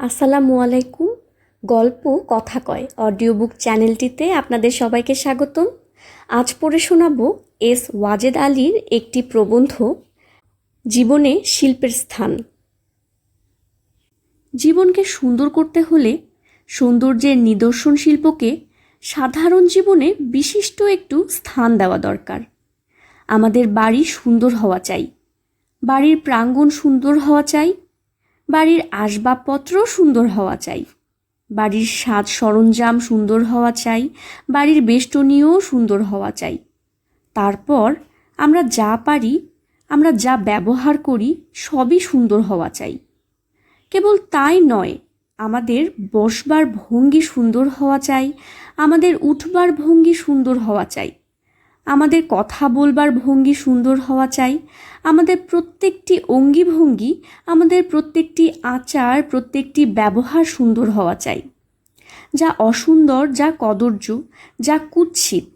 আসসালামু আলাইকুম। গল্প কথা কয় অডিও বুক চ্যানেলটিতে আপনাদের সবাইকে স্বাগতম। আজ পড়ে শোনাব এস ওয়াজেদ আলীর একটি প্রবন্ধ, জীবনে শিল্পের স্থান। জীবনকে সুন্দর করতে হলে সৌন্দর্যের নিদর্শন শিল্পকে সাধারণ জীবনে বিশিষ্ট একটু স্থান দেওয়া দরকার। আমাদের বাড়ি সুন্দর হওয়া চাই, বাড়ির প্রাঙ্গণ সুন্দর হওয়া চাই বাড়ির আসবাবপত্র সুন্দর হওয়া চাই। বাড়ির সাজ সরঞ্জাম সুন্দর হওয়া চাই, বাড়ির বেষ্টনীও সুন্দর হওয়া চাই। তারপর আমরা যা পারি, আমরা যা ব্যবহার করি, সবই সুন্দর হওয়া চাই। কেবল তাই নয়, আমাদের বসবার ভঙ্গি সুন্দর হওয়া চাই, আমাদের উঠবার ভঙ্গি সুন্দর হওয়া চাই। আমাদের কথা বলবার ভঙ্গি সুন্দর হওয়া চাই। আমাদের প্রত্যেকটি অঙ্গি ভঙ্গি আমাদের প্রত্যেকটি আচার, প্রত্যেকটি ব্যবহার সুন্দর হওয়া চাই। যা অসুন্দর, যা কদর্য, যা কুৎসিত,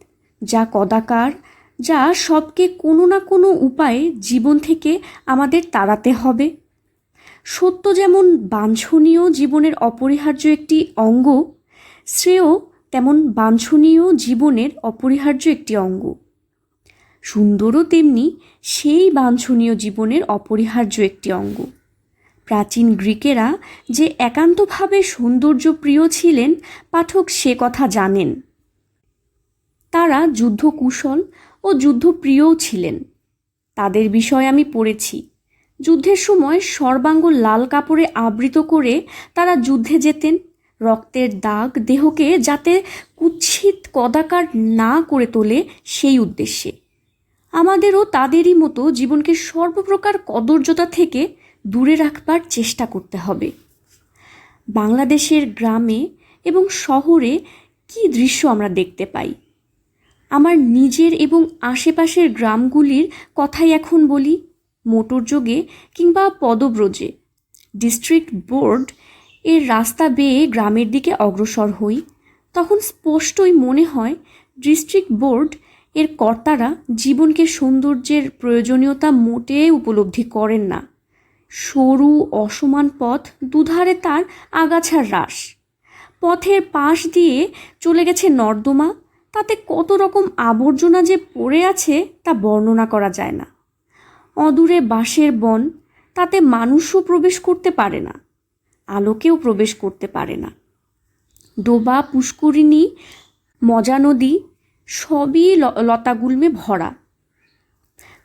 যা কদাকার, যা সবকে কোনো না কোনো উপায়ে জীবন থেকে আমাদের তাড়াতে হবে। সত্য যেমন বাঞ্ছনীয় জীবনের অপরিহার্য একটি অঙ্গ, শ্রেয় তেমন বাঞ্ছনীয় জীবনের অপরিহার্য একটি অঙ্গ। সুন্দরও তেমনি সেই বাঞ্ছনীয় জীবনের অপরিহার্য একটি অঙ্গ। প্রাচীন গ্রিকেরা যে একান্তভাবে সৌন্দর্য প্রিয় ছিলেন, পাঠক সে কথা জানেন। তারা যুদ্ধ কুশল ও যুদ্ধপ্রিয়ও ছিলেন। তাদের বিষয়ে আমি পড়েছি। যুদ্ধের সময় সর্বাঙ্গ লাল কাপড়ে আবৃত করে তারা যুদ্ধে যেতেন। রক্তের দাগ দেহকে যাতে কুৎসিত কদাকার না করে তোলে সেই উদ্দেশ্যে। আমাদেরও তাদেরই মতো জীবনকে সর্বপ্রকার কদর্যতা থেকে দূরে রাখবার চেষ্টা করতে হবে। বাংলাদেশের গ্রামে এবং শহরে কী দৃশ্য আমরা দেখতে পাই? আমার নিজের এবং আশেপাশের গ্রামগুলির কথাই এখন বলি মোটরযোগে কিংবা পদব্রজে। ডিস্ট্রিক্ট বোর্ড এর রাস্তা বেয়ে গ্রামের দিকে অগ্রসর হই। তখন স্পষ্টই মনে হয়, ডিস্ট্রিক্ট বোর্ড এর কর্তারা জীবনকে সৌন্দর্যের প্রয়োজনীয়তা মোটে উপলব্ধি করেন না। সরু, অসমান পথ দুধারে তার আগাছার হ্রাস পথের পাশ দিয়ে চলে গেছে নর্দমা। তাতে কত রকম আবর্জনা যে পড়ে আছে তা বর্ণনা করা যায় না। অদূরে বাঁশের বন, তাতে মানুষও প্রবেশ করতে পারে না। আলোকেও প্রবেশ করতে পারে না। ডোবা, পুষ্করিণী, মজা নদী সবই লতাগুল্মে ভরা।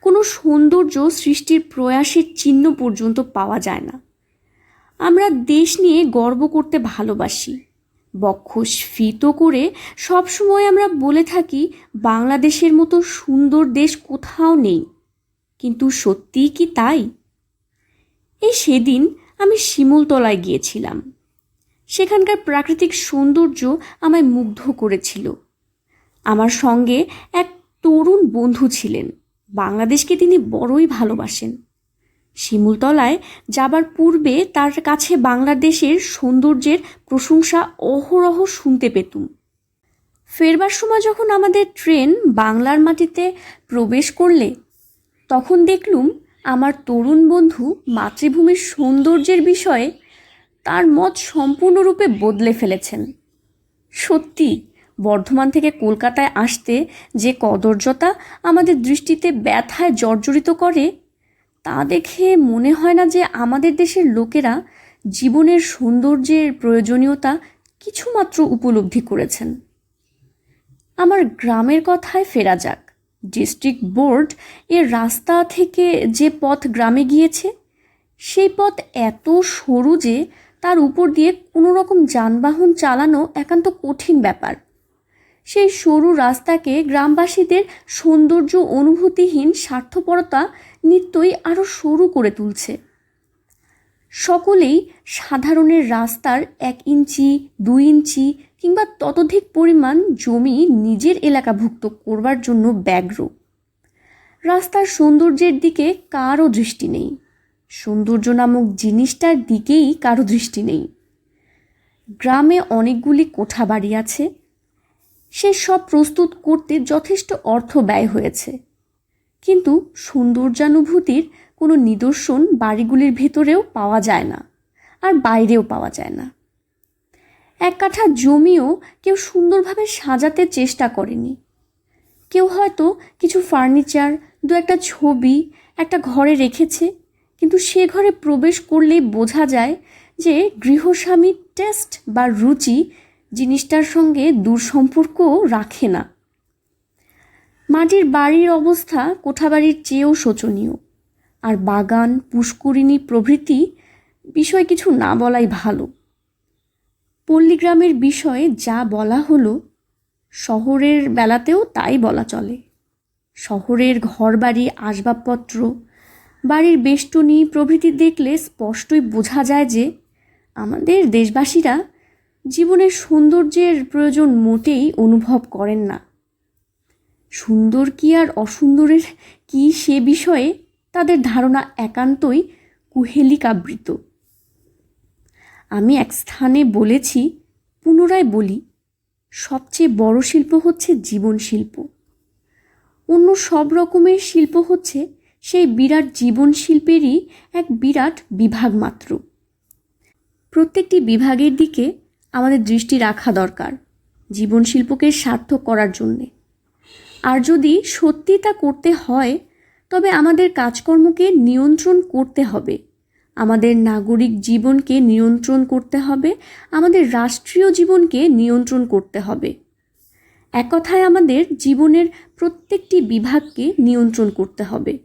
কোনো সৌন্দর্য সৃষ্টির প্রয়াসের চিহ্ন পর্যন্ত পাওয়া যায় না। আমরা দেশ নিয়ে গর্ব করতে ভালোবাসি। বক্ষ স্ফীত করে সবসময় আমরা বলে থাকি, বাংলাদেশের মতো সুন্দর দেশ কোথাও নেই। কিন্তু সত্যিই কি তাই? এই সেদিন আমি শিমুলতলায় গিয়েছিলাম। সেখানকার প্রাকৃতিক সৌন্দর্য আমায় মুগ্ধ করেছিল। আমার সঙ্গে এক তরুণ বন্ধু ছিলেন। বাংলাদেশকে তিনি বড়ই ভালোবাসেন। শিমুলতলায় যাবার পূর্বে তার কাছে বাংলাদেশের সৌন্দর্যের প্রশংসা অহরহ শুনতে পেতুম। ফেরবার সময় যখন আমাদের ট্রেন বাংলার মাটিতে প্রবেশ করলে, তখন দেখলুম আমার তরুণ বন্ধু মাতৃভূমির সৌন্দর্যের বিষয়ে তার মত সম্পূর্ণরূপে বদলে ফেলেছেন। সত্যি, বর্ধমান থেকে কলকাতায় আসতে যে কদর্যতা আমাদের দৃষ্টিতে ব্যথায় জর্জরিত করে, তা দেখে মনে হয় না যে আমাদের দেশের লোকেরা জীবনের সৌন্দর্যের প্রয়োজনীয়তা কিছুমাত্র উপলব্ধি করেছেন। আমার গ্রামের কথায় ফেরা যাক। ডিস্ট্রিক্ট বোর্ড এর রাস্তা থেকে যে পথ গ্রামে গিয়েছে, সেই পথ এত সরু যে তার উপর দিয়ে কোনো রকম যানবাহন চালানো একান্ত কঠিন ব্যাপার। সেই সরু রাস্তাকে গ্রামবাসীদের সৌন্দর্য অনুভূতিহীন স্বার্থপরতা নিত্যই আরও সরু করে তুলছে। সকলেই সাধারণের রাস্তার এক ইঞ্চি, দুই ইঞ্চি কিংবা ততোধিক পরিমাণ জমি নিজের এলাকাভুক্ত করবার জন্য ব্যগ্র। রাস্তার সৌন্দর্যের দিকে কারও দৃষ্টি নেই। সৌন্দর্য নামক জিনিসটার দিকেই কারও দৃষ্টি নেই। গ্রামে অনেকগুলি কোঠা বাড়ি আছে। সে সব প্রস্তুত করতে যথেষ্ট অর্থ ব্যয় হয়েছে। কিন্তু সৌন্দর্যানুভূতির কোনো নিদর্শন বাড়িগুলির ভেতরেও পাওয়া যায় না, আর বাইরেও পাওয়া যায় না। এক কাঠা জমিও কেউ সুন্দরভাবে সাজাতে চেষ্টা করেনি। কেউ হয়তো কিছু ফার্নিচার, দু একটা ছবি, একটা ঘরে রেখেছে, কিন্তু সে ঘরে প্রবেশ করলেই বোঝা যায় যে গৃহস্বামীর টেস্ট বা রুচি জিনিসটার সঙ্গে দূরসম্পর্ক রাখে না। মাটির বাড়ির অবস্থা, কোঠাবাড়ির চেয়েও শোচনীয়। আর বাগান, পুষ্করিণী প্রভৃতি বিষয় কিছু না বলাই ভালো। পল্লীগ্রামের বিষয়ে যা বলা হলো, শহরের বেলাতেও তাই বলা চলে। শহরের ঘরবাড়ি, আসবাবপত্র, বাড়ির বেষ্টনী প্রভৃতি দেখলে স্পষ্টই বোঝা যায় যে আমাদের দেশবাসীরা জীবনের সৌন্দর্যের প্রয়োজন মোটেই অনুভব করেন না। সুন্দর কি আর অসুন্দরের কি সে বিষয়ে তাদের ধারণা একান্তই কুহেলিকাবৃত। আমি এক স্থানে বলেছি, পুনরায় বলি, সবচেয়ে বড় শিল্প হচ্ছে জীবন শিল্প। অন্য সব রকমের শিল্প হচ্ছে সেই বিরাট জীবন শিল্পেরই এক বিরাট বিভাগ মাত্র। প্রত্যেকটি বিভাগের দিকে আমাদের দৃষ্টি রাখা দরকার জীবন শিল্পকে সার্থক করার জন্যে। আর যদি সত্যি তা করতে হয়, তবে আমাদের কাজকর্মকে নিয়ন্ত্রণ করতে হবে। আমাদের নাগরিক জীবনকে নিয়ন্ত্রণ করতে হবে, আমাদের রাষ্ট্রীয় জীবনকে নিয়ন্ত্রণ করতে হবে। এক কথায় আমাদের জীবনের প্রত্যেকটি বিভাগকে নিয়ন্ত্রণ করতে হবে।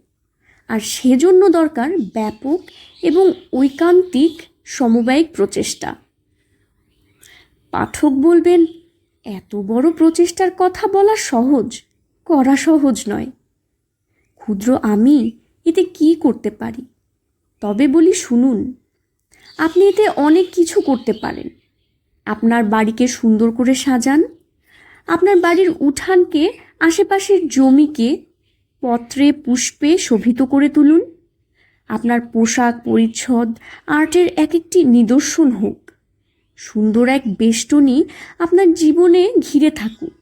আর সেজন্য দরকার ব্যাপক এবং ঐকান্তিক সমবায়িক প্রচেষ্টা। পাঠক বলবেন, এত বড় প্রচেষ্টার কথা বলা সহজ, করা সহজ নয়। ক্ষুদ্র আমি, এতে কি করতে পারি? তবে বলি শুনুন, আপনি এতে অনেক কিছু করতে পারেন। আপনার বাড়িকে সুন্দর করে সাজান, আপনার বাড়ির উঠানকে, আশেপাশের জমিকে পত্রে, পুষ্পে শোভিত করে তুলুন। আপনার পোশাক, পরিচ্ছদ, আর্টের এক একটি নিদর্শন হোক। সুন্দর এক বেষ্টনী আপনার জীবনে ঘিরে থাকুক।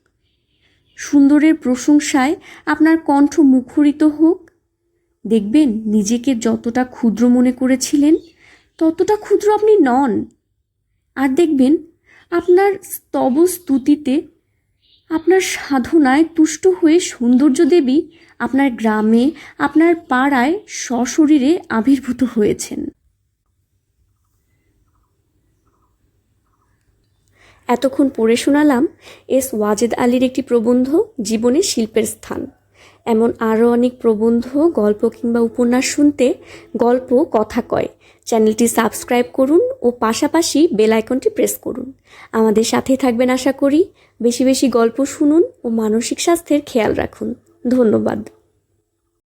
সুন্দরের প্রশংসায় আপনার কণ্ঠ মুখরিত হোক। দেখবেন নিজেকে যতটা ক্ষুদ্র মনে করেছিলেন, ততটা ক্ষুদ্র আপনি নন। আর দেখবেন আপনার স্তব স্তুতিতে আপনার সাধনায় তুষ্ট হয়ে সৌন্দর্য দেবী আপনার গ্রামে, আপনার পাড়ায় সশরীরে আবির্ভূত হয়েছেন। এতক্ষণ পড়ে শোনালাম এস ওয়াজেদ আলীর একটি প্রবন্ধ জীবনে শিল্পের স্থান। এমন আরও অনেক প্রবন্ধ, গল্প কিংবা উপন্যাস শুনতে গল্প, কথা কয়। চ্যানেলটি সাবস্ক্রাইব করুন ও পাশাপাশি বেল আইকনটি প্রেস করুন। আমাদের সাথে থাকবেন আশা করি। বেশি বেশি গল্প শুনুন ও মানসিক স্বাস্থ্যের খেয়াল রাখুন। ধন্যবাদ।